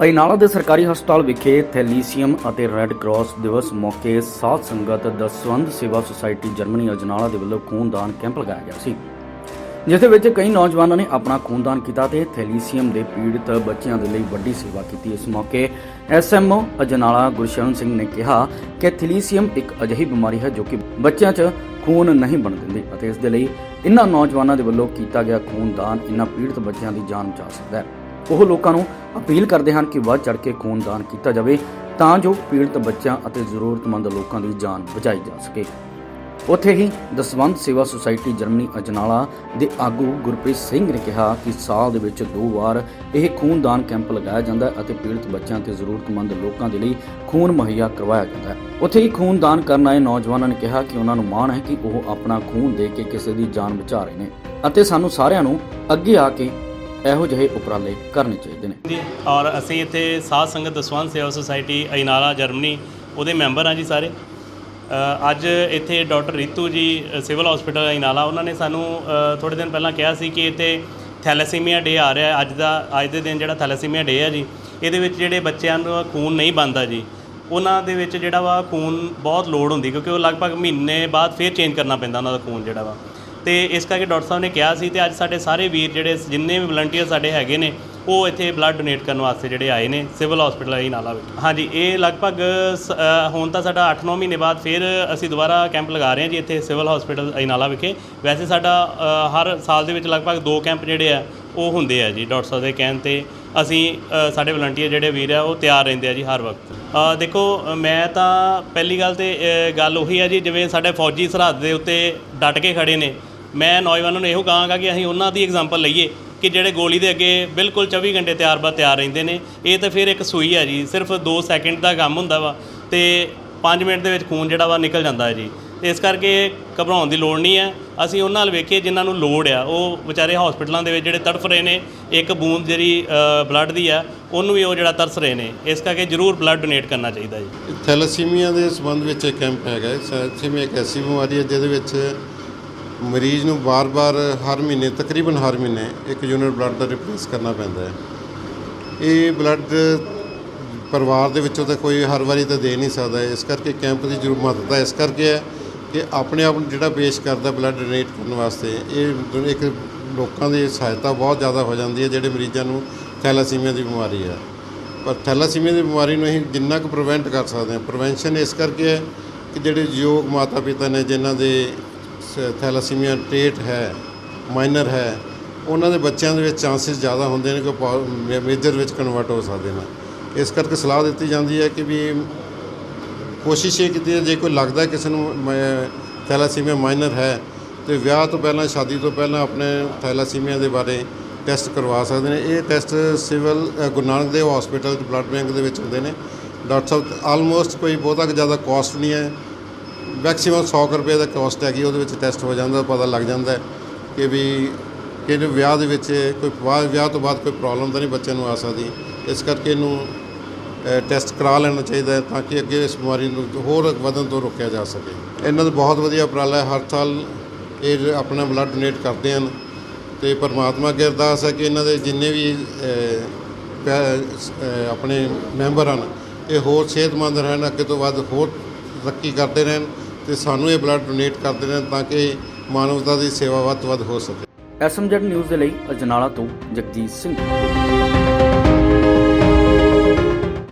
ਅਜਨਾਲਾ ਦੇ ਸਰਕਾਰੀ ਹਸਪਤਾਲ ਵਿਖੇ ਥੈਲੀਸੀਅਮ ਅਤੇ ਰੈੱਡ ਕਰਾਸ ਦਿਵਸ ਮੌਕੇ ਸਾਧ ਸੰਗਤ ਦਸਵੰਦ ਸੇਵਾ ਸੁਸਾਇਟੀ ਜਰਮਨੀ ਅਜਨਾਲਾ ਦੇ ਵੱਲੋਂ ਖੂਨਦਾਨ ਕੈਂਪ ਲਗਾਇਆ ਗਿਆ ਸੀ ਜਿਸ ਦੇ ਵਿੱਚ ਕਈ ਨੌਜਵਾਨਾਂ ਨੇ ਆਪਣਾ ਖੂਨਦਾਨ ਕੀਤਾ ਤੇ ਥੈਲੀਸੀਅਮ ਦੇ ਪੀੜਤ ਬੱਚਿਆਂ ਦੇ ਲਈ ਵੱਡੀ ਸੇਵਾ ਕੀਤੀ। ਇਸ ਮੌਕੇ ਐਸਐਮਓ ਅਜਨਾਲਾ ਗੁਰਸ਼ਰਨ ਸਿੰਘ ਨੇ ਕਿਹਾ ਕਿ ਥੈਲੀਸੀਅਮ ਇੱਕ ਅਜਿਹੀ ਬਿਮਾਰੀ ਹੈ ਜੋ ਕਿ ਬੱਚਿਆਂ 'ਚ ਖੂਨ ਨਹੀਂ ਬਣ ਦਿੰਦੀ ਅਤੇ ਇਸ ਦੇ ਲਈ ਇਨ੍ਹਾਂ ਨੌਜਵਾਨਾਂ ਦੇ ਵੱਲੋਂ ਕੀਤਾ ਗਿਆ ਖੂਨਦਾਨ ਇਨ੍ਹਾਂ ਪੀੜਤ ਬੱਚਿਆਂ ਦੀ ਜਾਨ ਬਚਾ ਸਕਦਾ ਹੈ। ਉਹ ਲੋਕਾਂ ਨੂੰ ਅਪੀਲ ਕਰਦੇ ਹਨ ਕਿ ਵੱਧ ਚੜ ਕੇ ਖੂਨਦਾਨ ਕੀਤਾ ਜਾਵੇ ਤਾਂ ਜੋ ਪੀੜਤ ਬੱਚਿਆਂ ਅਤੇ ਜ਼ਰੂਰਤਮੰਦ ਲੋਕਾਂ ਦੀ ਜਾਨ ਬਚਾਈ ਜਾ ਸਕੇ। ਉੱਥੇ ਹੀ ਦਸਵੰਧ ਸੇਵਾ ਸੁਸਾਇਟੀ ਜਰਮਨੀ ਅਜਨਾਲਾ ਦੇ ਆਗੂ ਗੁਰਪ੍ਰੀਤ ਸਿੰਘ ਨੇ ਕਿਹਾ ਕਿ ਸਾਲ ਦੇ ਵਿੱਚ ਦੋ ਵਾਰ ਇਹ ਖੂਨਦਾਨ ਕੈਂਪ ਲਗਾਇਆ ਜਾਂਦਾ ਹੈ ਅਤੇ ਪੀੜਤ ਬੱਚਿਆਂ ਤੇ ਜ਼ਰੂਰਤਮੰਦ ਲੋਕਾਂ ਦੇ ਲਈ ਖੂਨ ਮੁਹੱਈਆ ਕਰਵਾਇਆ ਜਾਂਦਾ ਹੈ। ਉੱਥੇ ਹੀ ਖੂਨਦਾਨ ਕਰਨ ਆਏ ਨੌਜਵਾਨਾਂ ਨੇ ਕਿਹਾ ਕਿ ਉਹਨਾਂ ਨੂੰ ਮਾਣ ਹੈ ਕਿ ਉਹ ਆਪਣਾ ਖੂਨ ਦੇ ਕੇ ਕਿਸੇ ਦੀ ਜਾਨ ਬਚਾ ਰਹੇ ਨੇ ਅਤੇ ਸਾਨੂੰ ਸਾਰਿਆਂ ਨੂੰ ਅੱਗੇ ਆ ਕੇ ਇਹੋ ਜਿਹੇ ਉਪਰਾਲੇ ਕਰਨੇ ਚਾਹੀਦੇ ਨੇ। ਔਰ ਅਸੀਂ ਇੱਥੇ ਸਾਧ ਸੰਗਤ ਦਸਵੰਧ ਸੇਵਾ ਸੁਸਾਇਟੀ ਅਇਨਾਲਾ ਜਰਮਨੀ, ਉਹਦੇ ਮੈਂਬਰ ਹਾਂ ਜੀ ਸਾਰੇ। ਅੱਜ ਇੱਥੇ ਡਾਕਟਰ ਰੀਤੂ ਜੀ ਸਿਵਲ ਹਸਪੀਟਲ ਅਇਨਾਲਾ ਉਹਨਾਂ ਨੇ ਸਾਨੂੰ ਥੋੜੇ ਦਿਨ ਪਹਿਲਾਂ ਕਿਹਾ ਸੀ ਕਿ ਇੱਥੇ ਥੈਲੇਸੀਮੀਆ ਡੇ ਆ ਰਿਹਾ ਅੱਜ ਦਾ, ਅੱਜ ਦੇ ਦਿਨ ਜਿਹੜਾ ਥੈਲੇਸੀਮੀਆ ਡੇ ਆ ਜੀ, ਇਹਦੇ ਵਿੱਚ ਜਿਹੜੇ ਬੱਚਿਆਂ ਨੂੰ ਖੂਨ ਨਹੀਂ ਬਣਦਾ ਜੀ, ਉਹਨਾਂ ਦੇ ਵਿੱਚ ਜਿਹੜਾ ਵਾ ਖੂਨ ਬਹੁਤ ਲੋੜ ਹੁੰਦੀ, ਕਿਉਂਕਿ ਉਹ ਲਗਭਗ ਮਹੀਨੇ ਬਾਅਦ ਫੇਰ ਚੇਂਜ ਕਰਨਾ ਪੈਂਦਾ ਉਹਨਾਂ ਦਾ ਖੂਨ ਜਿਹੜਾ ਵਾ। ਤੇ ਇਸ ਕਰਕੇ ਡਾਕਟਰ ਸਾਹਿਬ ਨੇ ਕਿਹਾ ਸੀ ਤੇ ਅੱਜ ਸਾਡੇ ਸਾਰੇ ਵੀਰ ਜਿਹੜੇ ਜਿੰਨੇ ਵੀ ਵਲੰਟੀਅਰ ਸਾਡੇ ਹੈਗੇ ਨੇ, ਉਹ ਇੱਥੇ ਬਲੱਡ ਡੋਨੇਟ ਕਰਨ ਵਾਸਤੇ ਜਿਹੜੇ ਆਏ ਨੇ ਸਿਵਲ ਹਸਪੀਟਲ ਆਈ ਨਾਲਾ ਵਿੱਚ। ਹਾਂਜੀ, ਇਹ ਲਗਭਗ ਸ- ਹੁਣ ਤਾਂ ਸਾਡਾ 8-9 ਮਹੀਨੇ ਬਾਅਦ ਫਿਰ ਅਸੀਂ ਦੁਬਾਰਾ ਕੈਂਪ ਲਗਾ ਰਹੇ ਹਾਂ ਜੀ ਇੱਥੇ ਸਿਵਲ ਹਸਪੀਟਲ ਅਈਨਾਲਾ ਵਿਖੇ। ਵੈਸੇ ਸਾਡਾ ਹਰ ਸਾਲ ਦੇ ਵਿੱਚ ਲਗਭਗ ਦੋ ਕੈਂਪ ਜਿਹੜੇ ਆ, ਉਹ ਹੁੰਦੇ ਆ ਜੀ, ਡਾਕਟਰ ਸਾਹਿਬ ਦੇ ਕਹਿਣ ਤੇ ਅਸੀਂ ਸਾਡੇ ਵਲੰਟੀਅਰ ਜਿਹੜੇ ਵੀਰ ਆ, ਉਹ ਤਿਆਰ ਰਹਿੰਦੇ ਆ ਜੀ ਹਰ ਵਕਤ। ਦੇਖੋ, ਮੈਂ ਤਾਂ ਪਹਿਲੀ ਗੱਲ ਤੇ ਗੱਲ ਉਹੀ ਆ ਜੀ, ਜਿਵੇਂ ਸਾਡੇ ਫੌਜੀ ਸਰਹੱਦ ਦੇ ਉੱਤੇ ਡਟ ਕੇ ਖੜੇ ਨੇ ਮੈਂ ਨੌਜਵਾਨਾਂ ਨੂੰ ਇਹੋ ਕਹਾਂਗਾ ਕਿ ਅਸੀਂ ਉਹਨਾਂ ਦੀ ਐਗਜ਼ਾਮਪਲ ਲਈਏ ਕਿ ਜਿਹੜੇ ਗੋਲੀ ਦੇ ਅੱਗੇ ਬਿਲਕੁਲ 24 ਘੰਟੇ ਤਿਆਰ ਬਾ ਤਿਆਰ ਰਹਿੰਦੇ ਨੇ। ਇਹ ਤਾਂ ਫਿਰ ਇੱਕ ਸੂਈ ਹੈ ਜੀ, ਸਿਰਫ 2 ਸੈਕਿੰਡ ਦਾ ਕੰਮ ਹੁੰਦਾ ਵਾ ਤੇ 5 ਮਿੰਟ ਦੇ ਵਿੱਚ ਖੂਨ ਜਿਹੜਾ ਵਾ ਨਿਕਲ ਜਾਂਦਾ ਹੈ ਜੀ। ਇਸ ਕਰਕੇ ਘਬਰਾਉਣ ਦੀ ਲੋੜ ਨਹੀਂ ਹੈ। ਅਸੀਂ ਉਹਨਾਂ ਨਾਲ ਵੇਖੀਏ ਜਿਨ੍ਹਾਂ ਨੂੰ ਲੋੜ ਆ। ਉਹ ਵਿਚਾਰੇ ਹਸਪੀਟਲਾਂ ਦੇ ਵਿੱਚ ਜਿਹੜੇ ਤੜਫ ਰਹੇ ਨੇ, ਇੱਕ ਬੂੰਦ ਜਿਹੜੀ ਬਲੱਡ ਦੀ ਆ, ਉਹਨੂੰ ਵੀ ਉਹ ਜਿਹੜਾ ਤਰਸ ਰਹੇ ਨੇ। ਇਸ ਕਰਕੇ ਜ਼ਰੂਰ ਬਲੱਡ ਡੋਨੇਟ ਕਰਨਾ ਚਾਹੀਦਾ ਜੀ। ਥੈਲੇਸੀਮੀਆ ਦੇ ਸੰਬੰਧ ਵਿੱਚ ਇਹ ਕੈਂਪ ਹੈਗਾ। ਹੈ। ਥੈਲੇਸੀਮੀਆ ਇੱਕ ਐਸੀ ਬਿਮਾਰੀ ਹੈ ਜਿਹਦੇ ਵਿੱਚ ਮਰੀਜ਼ ਨੂੰ ਬਾਰ-ਬਾਰ, ਹਰ ਮਹੀਨੇ, ਤਕਰੀਬਨ ਹਰ ਮਹੀਨੇ ਇੱਕ ਯੂਨਿਟ ਬਲੱਡ ਦਾ ਰਿਪਲੇਸ ਕਰਨਾ ਪੈਂਦਾ ਹੈ। ਇਹ ਬਲੱਡ ਪਰਿਵਾਰ ਦੇ ਵਿੱਚੋਂ ਤਾਂ ਕੋਈ ਹਰ ਵਾਰੀ ਤਾਂ ਦੇ ਨਹੀਂ ਸਕਦਾ। ਇਸ ਕਰਕੇ ਕੈਂਪ ਦੀ ਜ਼ਰੂਰ ਮਹੱਤਤਾ ਇਸ ਕਰਕੇ ਹੈ ਕਿ ਆਪਣੇ ਆਪ ਨੂੰ ਜਿਹੜਾ ਪੇਸ਼ ਕਰਦਾ ਬਲੱਡ ਡੋਨੇਟ ਕਰਨ ਵਾਸਤੇ, ਇਹ ਇੱਕ ਲੋਕਾਂ ਦੀ ਸਹਾਇਤਾ ਬਹੁਤ ਜ਼ਿਆਦਾ ਹੋ ਜਾਂਦੀ ਹੈ, ਜਿਹੜੇ ਮਰੀਜ਼ਾਂ ਨੂੰ ਥੈਲਾਸੀਮੀਆ ਦੀ ਬਿਮਾਰੀ ਹੈ। ਪਰ ਥੈਲਾਸੀਮੀਆ ਦੀ ਬਿਮਾਰੀ ਨੂੰ ਅਸੀਂ ਜਿੰਨਾ ਕੁ ਪ੍ਰੀਵੈਂਟ ਕਰ ਸਕਦੇ ਹਾਂ ਪ੍ਰੀਵੈਂਸ਼ਨ ਇਸ ਕਰਕੇ ਹੈ ਕਿ ਜਿਹੜੇ ਯੋਗ ਮਾਤਾ ਪਿਤਾ ਨੇ, ਜਿਨ੍ਹਾਂ ਦੇ ਥੈਲਾਸੀਮੀਆ ਟੇਟ ਹੈ ਮਾਈਨਰ ਹੈ, ਉਹਨਾਂ ਦੇ ਬੱਚਿਆਂ ਦੇ ਵਿੱਚ ਚਾਂਸਸ ਜ਼ਿਆਦਾ ਹੁੰਦੇ ਨੇ ਕਿ ਮੇਜਰ ਵਿੱਚ ਕਨਵਰਟ ਹੋ ਸਕਦੇ ਨੇ। ਇਸ ਕਰਕੇ ਸਲਾਹ ਦਿੱਤੀ ਜਾਂਦੀ ਹੈ ਕਿ ਵੀ ਕੋਸ਼ਿਸ਼ ਇਹ ਕੀਤੀ ਹੈ, ਜੇ ਕੋਈ ਲੱਗਦਾ ਕਿਸੇ ਨੂੰ, ਮ- ਥੈਲਾਸੀਮੀਆ ਮਾਈਨਰ ਹੈ, ਤੇ ਵਿਆਹ ਤੋਂ ਪਹਿਲਾਂ, ਸ਼ਾਦੀ ਤੋਂ ਪਹਿਲਾਂ ਆਪਣੇ ਥੈਲਾਸੀਮੀਆ ਦੇ ਬਾਰੇ ਟੈਸਟ ਕਰਵਾ ਸਕਦੇ ਨੇ। ਇਹ test civil Guru Nanak Dev hospital blood bank ਦੇ ਵਿੱਚ ਹੁੰਦੇ ਨੇ। ਡਾਕਟਰ ਸਾਹਿਬ ਆਲਮੋਸਟ ਕੋਈ ਬਹੁਤਾ ਕੁ ਜ਼ਿਆਦਾ ਕਾਸਟ ਨਹੀਂ ਹੈ। ਮੈਕਸਿਮਮ 100 ਕੁ ਰੁਪਏ ਦਾ ਕਾਸਟ ਹੈਗੀ, ਉਹਦੇ ਵਿੱਚ ਟੈਸਟ ਹੋ ਜਾਂਦਾ, ਪਤਾ ਲੱਗ ਜਾਂਦਾ ਕਿ ਵੀ ਕਿਹੜੇ ਵਿਆਹ ਦੇ ਵਿੱਚ ਕੋਈ ਵਿਆਹ ਤੋਂ ਬਾਅਦ ਕੋਈ ਪ੍ਰੋਬਲਮ ਤਾਂ ਨਹੀਂ ਬੱਚੇ ਨੂੰ ਆ ਸਕਦੀ। ਇਸ ਕਰਕੇ ਇਹਨੂੰ ਟੈਸਟ ਕਰਾ ਲੈਣਾ ਚਾਹੀਦਾ ਤਾਂ ਕਿ ਅੱਗੇ ਇਸ ਬਿਮਾਰੀ ਨੂੰ ਹੋਰ ਵਧਣ ਤੋਂ ਰੋਕਿਆ ਜਾ ਸਕੇ। ਇਹਨਾਂ ਦਾ ਬਹੁਤ ਵਧੀਆ ਉਪਰਾਲਾ ਹੈ, ਹਰ ਸਾਲ ਇਹ ਆਪਣਾ ਬਲੱਡ ਡੋਨੇਟ ਕਰਦੇ ਹਨ ਤੇ ਪਰਮਾਤਮਾ ਅੱਗੇ ਅਰਦਾਸ ਹੈ ਕਿ ਇਹਨਾਂ ਦੇ ਜਿੰਨੇ ਵੀ ਆਪਣੇ ਮੈਂਬਰ ਹਨ, ਇਹ ਹੋਰ ਸਿਹਤਮੰਦ ਰਹਿਣ, ਅੱਗੇ ਤੋਂ ਵੱਧ ਹੋਰ ਤਰੱਕੀ ਕਰਦੇ ਰਹਿਣ ਤੇ ਸਾਨੂੰ ਇਹ ਬਲੱਡ ਡੋਨੇਟ ਕਰਦੇ ਰਹਿਣ ਤਾਂ ਕਿ ਮਾਨਵਤਾ ਦੀ ਸੇਵਾ ਵੱਧ ਤੋਂ ਵੱਧ ਹੋ ਸਕੇ। ਐਸਐਮਜੈਡ ਨਿਊਜ਼ ਦੇ ਲਈ ਅਜਨਾਲਾ ਤੋਂ ਜਗਜੀਤ ਸਿੰਘ।